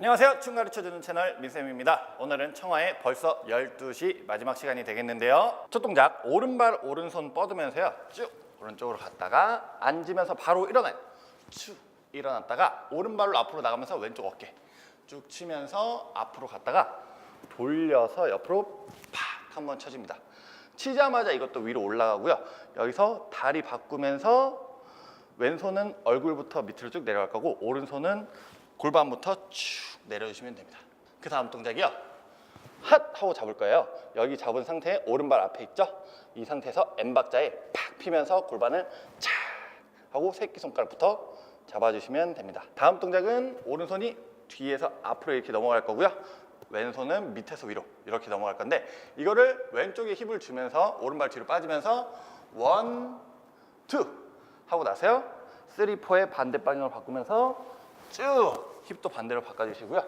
안녕하세요. 춤 가르쳐주는 채널 민쌤입니다. 오늘은 청하의 벌써 12시 마지막 시간이 되겠는데요. 첫 동작 오른발 오른손 뻗으면서요. 쭉 오른쪽으로 갔다가 앉으면서 바로 일어나요. 쭉 일어났다가 오른발로 앞으로 나가면서 왼쪽 어깨 쭉 치면서 앞으로 갔다가 돌려서 옆으로 팍 한번 쳐줍니다. 치자마자 이것도 위로 올라가고요. 여기서 다리 바꾸면서 왼손은 얼굴부터 밑으로 쭉 내려갈 거고 오른손은 골반부터 쭉 내려주시면 됩니다. 그 다음 동작이요. 핫 하고 잡을 거예요. 여기 잡은 상태에 오른발 앞에 있죠? 이 상태에서 N박자에 팍 피면서 골반을 차 하고 새끼손가락부터 잡아주시면 됩니다. 다음 동작은 오른손이 뒤에서 앞으로 이렇게 넘어갈 거고요. 왼손은 밑에서 위로 이렇게 넘어갈 건데 이거를 왼쪽에 힘을 주면서 오른발 뒤로 빠지면서 원, 투 하고 나서요. 쓰리, 포의 반대 방향을 바꾸면서 쭉 힙도 반대로 바꿔주시고요.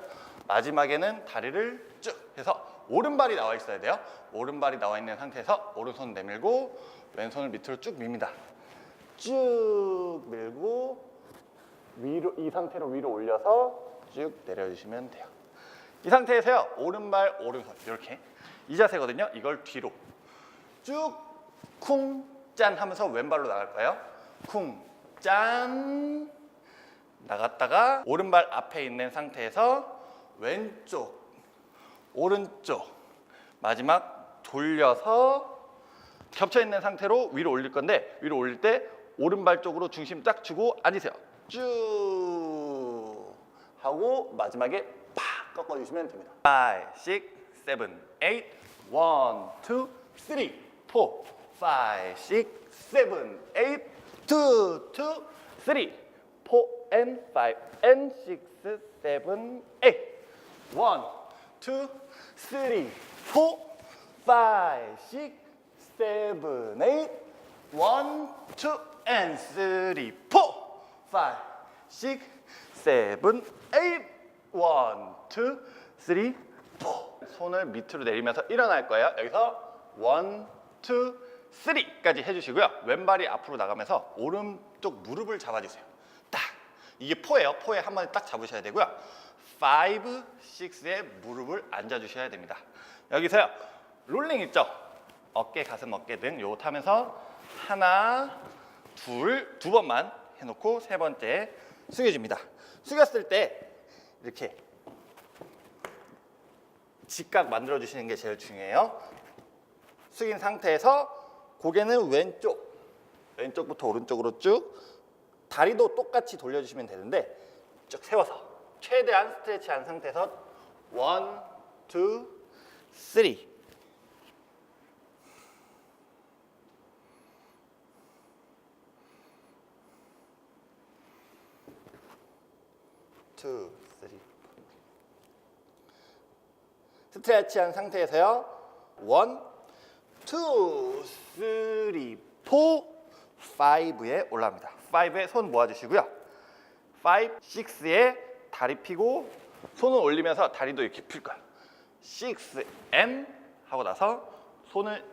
마지막에는 다리를 쭉 해서 오른발이 나와 있어야 돼요. 오른발이 나와 있는 상태에서 오른손 내밀고 왼손을 밑으로 쭉 밉니다. 쭉 밀고 위로 이 상태로 위로 올려서 쭉 내려주시면 돼요. 이 상태에서요 오른발 오른손 이렇게 이 자세거든요. 이걸 뒤로 쭉쿵짠 하면서 왼발로 나갈 거예요. 쿵 짠 나갔다가 오른발 앞에 있는 상태에서 왼쪽 오른쪽 마지막 돌려서 겹쳐 있는 상태로 위로 올릴 건데 위로 올릴 때 오른발 쪽으로 중심 딱 주고 앉으세요. 쭉 하고 마지막에 팍 꺾어 주시면 됩니다. 5 6 7 8 1 2 3 4 5 6 7 8 2 2 3 4 and 5 and 6 7 8 1 2 3 4 5 6 7 8 1 2 and 3 4 5 6 7 8 1 2 3 4 손을 밑으로 내리면서 일어날 거예요. 여기서 1 2 3까지 해주시고요. 왼발이 앞으로 나가면서 오른쪽 무릎을 잡아주세요. 딱 이게 포예요. 포에 한 번에 딱 잡으셔야 되고요. 5, 6에 무릎을 앉아주셔야 됩니다. 여기서요. 롤링 있죠? 어깨, 가슴, 어깨 등 요거 타면서 하나, 둘, 두 번만 해놓고 세 번째 숙여줍니다. 숙였을 때 이렇게 직각 만들어 주시는 게 제일 중요해요. 숙인 상태에서 고개는 왼쪽, 왼쪽부터 오른쪽으로 쭉 다리도 똑같이 돌려주시면 되는데 쭉 세워서 최대한 스트레치한 상태에서 원, 투, 쓰리. 투, 쓰리. 스트레치한 상태에서요. 원, 투, 쓰리, 포, 파이브에 올라갑니다. 5에 손 모아주시고요. 5, 6에 다리 펴고 손을 올리면서 다리도 이렇게 필 거예요. 6, and 하고 나서 손을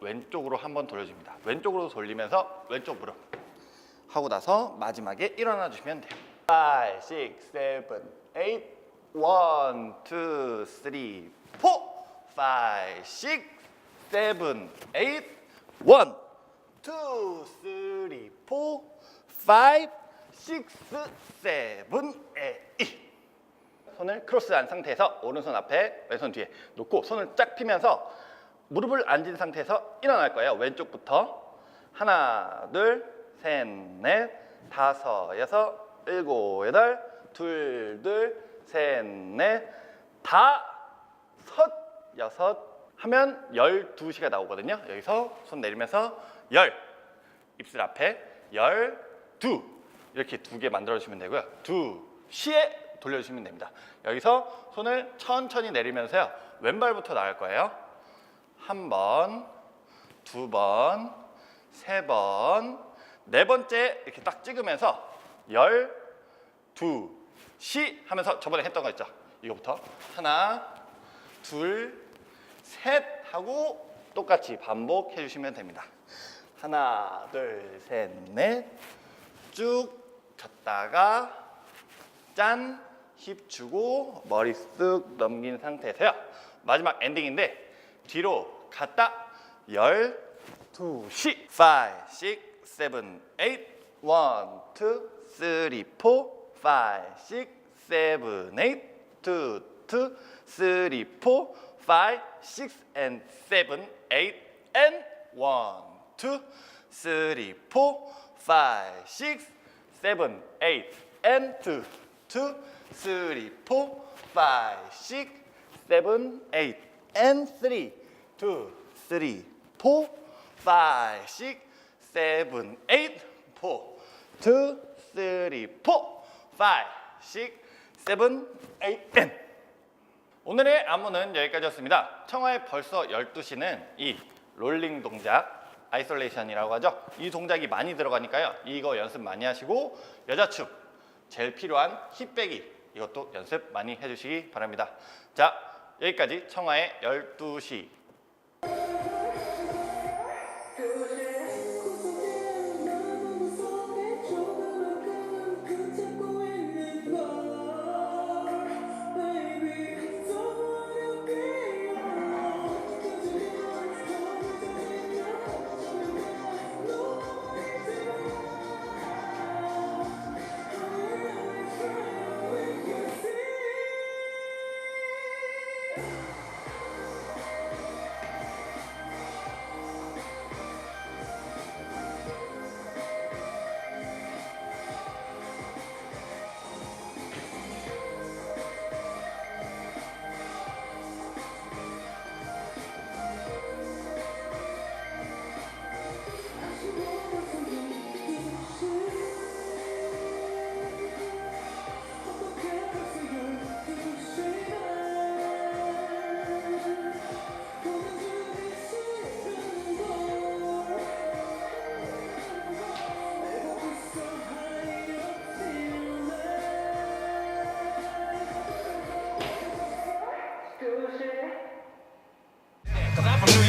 왼쪽으로 한번 돌려줍니다. 왼쪽으로 돌리면서 왼쪽 무릎 하고 나서 마지막에 일어나 주시면 돼요. 5, 6, 7, 8 1, 2, 3, 4 5, 6, 7, 8 1, 2, 3, 4 5, 6, 7, 8 손을 크로스한 상태에서 오른손 앞에 왼손 뒤에 놓고 손을 쫙 펴면서 무릎을 앉은 상태에서 일어날 거예요. 왼쪽부터 하나, 둘, 셋, 넷, 다섯, 여섯, 일곱, 여덟, 둘, 둘, 셋, 넷, 다섯, 여섯 하면 열두 시가 나오거든요. 여기서 손 내리면서 열 입술 앞에 열 두 이렇게 두 개 만들어 주시면 되고요. 두 시에 돌려주시면 됩니다. 여기서 손을 천천히 내리면서요. 왼발부터 나갈 거예요. 한 번, 두 번, 세 번, 네 번째 이렇게 딱 찍으면서 열, 두, 시 하면서 저번에 했던 거 있죠? 이거부터 하나, 둘, 셋 하고 똑같이 반복해 주시면 됩니다. 하나, 둘, 셋, 넷. 쭉 쳤다가 짠 힙 주고 머리 쓱 넘긴 상태에서요. 마지막 엔딩인데 뒤로 갔다 12시 5, 6, 7, 8 1, 2, 3, 4 5, 6, 7, 8 2, 2, 3, 4 5, 6 and 7, 8 and 1, 2, 3, 4 5, 6 7, 8 and 2, 2, 3, 4 5, 6 7, 8 and 3, 2, 3, 4 5, 6 7, 8 4, 2, 3, 4 5, 6 7, 8 and. 오늘의 안무는 여기까지였습니다. 청하의 벌써 12시는 이 롤링 동작 아이솔레이션이라고 하죠. 이 동작이 많이 들어가니까요. 이거 연습 많이 하시고 여자축 제일 필요한 힙배기 이것도 연습 많이 해주시기 바랍니다. 자 여기까지 청하의 12시 Yeah.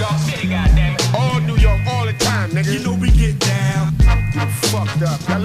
York City, goddamn. All New York, all the time, nigga. You know we get down. Fucked up.